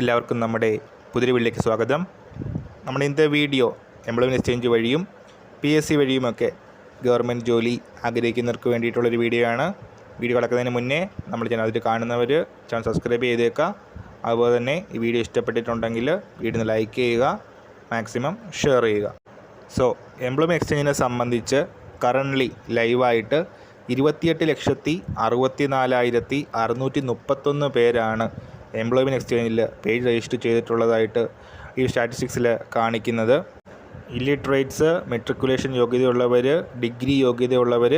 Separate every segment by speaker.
Speaker 1: എല്ലാവർക്കും നമ്മുടെ പുതിയ വീട്ടിലേക്ക് സ്വാഗതം. നമ്മുടെ ഇന്നത്തെ വീഡിയോ എംപ്ലോയ്മെന്റ് എക്സ്ചേഞ്ച് വഴിയും പി എസ് സി വഴിയുമൊക്കെ ഗവൺമെന്റ് ജോലി ആഗ്രഹിക്കുന്നവർക്ക് വേണ്ടിയിട്ടുള്ളൊരു വീഡിയോ ആണ്. വീഡിയോ കിടക്കുന്നതിന് മുന്നേ നമ്മൾ ചാനൽ കാണുന്നവർ ചാനൽ സബ്സ്ക്രൈബ് ചെയ്തേക്കുക. അതുപോലെ തന്നെ ഈ വീഡിയോ ഇഷ്ടപ്പെട്ടിട്ടുണ്ടെങ്കിൽ വീഡിയോ ലൈക്ക് ചെയ്യുക മാക്സിമം ഷെയർ ചെയ്യുക. സോ എംപ്ലോയ്മെന്റ് എക്സ്ചേഞ്ചിനെ സംബന്ധിച്ച് കറന്റ്ലി ലൈവായിട്ട് ഇരുപത്തിയെട്ട് ലക്ഷത്തി അറുപത്തി നാലായിരത്തി അറുന്നൂറ്റി മുപ്പത്തൊന്ന് പേരാണ് എംപ്ലോയ്മെന്റ് എക്സ്ചേഞ്ചിൽ പേജ് രജിസ്റ്റർ ചെയ്തിട്ടുള്ളതായിട്ട് ഈ സ്റ്റാറ്റിസ്റ്റിക്സിൽ കാണിക്കുന്നത്. ഇല്ലിട്രേറ്റ്സ് മെട്രിക്കുലേഷൻ യോഗ്യതയുള്ളവർ ഡിഗ്രി യോഗ്യതയുള്ളവർ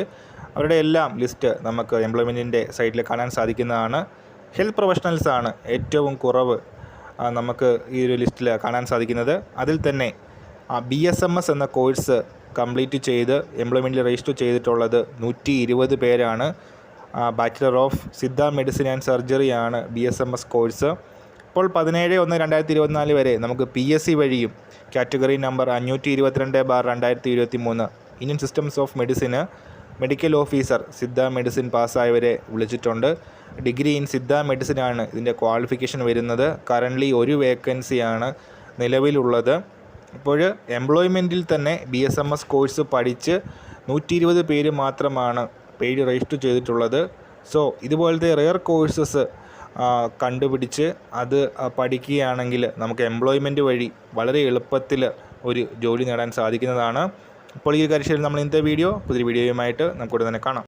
Speaker 1: അവരുടെ എല്ലാം ലിസ്റ്റ് നമുക്ക് എംപ്ലോയ്മെന്റിന്റെ സൈറ്റിൽ കാണാൻ സാധിക്കുന്നതാണ്. ഹെൽത്ത് പ്രൊഫഷണൽസ് ആണ് ഏറ്റവും കുറവ് നമുക്ക് ഈ ഒരു ലിസ്റ്റിൽ കാണാൻ സാധിക്കുന്നത്. അതിൽ തന്നെ ബി എസ് എം എസ് എന്ന കോഴ്സ് കംപ്ലീറ്റ് ചെയ്ത് എംപ്ലോയ്മെന്റിൽ രജിസ്റ്റർ ചെയ്തിട്ടുള്ളത് നൂറ്റി ഇരുപത് പേരാണ്. Bachelor of Siddha medicine and surgery ആണ് B S M S course ഇപ്പോൾ പതിനേഴ് ഒന്ന് രണ്ടായിരത്തി ഇരുപത്തിനാല് വരെ നമുക്ക് പി എസ് സി വഴിയും കാറ്റഗറി നമ്പർ അഞ്ഞൂറ്റി ഇരുപത്തിരണ്ട് ബാർ രണ്ടായിരത്തി ഇരുപത്തി മൂന്ന് Indian systems of medicine medical officer Siddha medicine പാസ്സായവരെ വിളിച്ചിട്ടുണ്ട് ഡിഗ്രി ഇൻ സിദ്ധ മെഡിസിനാണ് ഇതിന്റെ ക്വാളിഫിക്കേഷൻ വരുന്നത്. കറന്റ്ലി ഒരു വേക്കൻസിയാണ് നിലവിലുള്ളത്. ഇപ്പോൾ എംപ്ലോയ്മെന്റിൽ തന്നെ B S M S course പഠിച്ച് നൂറ്റി ഇരുപത് പേര് മാത്രമാണ് പേര് രജിസ്റ്റർ ചെയ്തിട്ടുള്ളത്. സോ ഇതുപോലത്തെ റെയർ കോഴ്സസ് കണ്ടുപിടിച്ച് അത് പഠിക്കുകയാണെങ്കിൽ നമുക്ക് എംപ്ലോയ്മെന്റ് വഴി വളരെ എളുപ്പത്തിൽ ഒരു ജോലി നേടാൻ സാധിക്കുന്നതാണ്. അപ്പോൾ ഈ കാര്യത്തിൽ നമ്മൾ ഇന്നത്തെ വീഡിയോ പുതിയ വീഡിയോയുമായിട്ട് നമുക്ക് ഉടനെ തന്നെ കാണാം.